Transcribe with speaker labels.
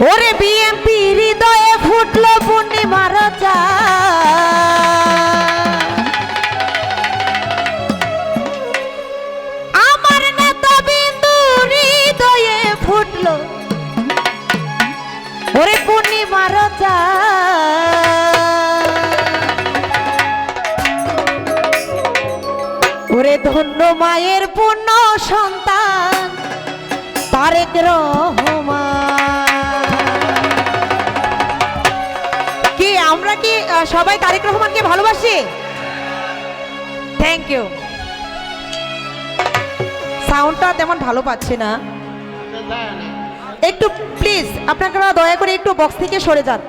Speaker 1: ওরে বিএমপি হৃদয়ে ফুটলো পূর্ণিমার আমার নেতা বিন্দু হৃদয়ে ফুটলো ওরে পূর্ণিমার চা ওরে ধন্য মায়ের পূর্ণ সন্তান, তারেক রহমান। সবাই তারেক রহমানকে ভালোবাসি? থ্যাংক ইউ সাউন্ডটা তেমন ভালো পাচ্ছি না। একটু প্লিজ আপনারা দয়া করে একটু বক্স থেকে সরে যান।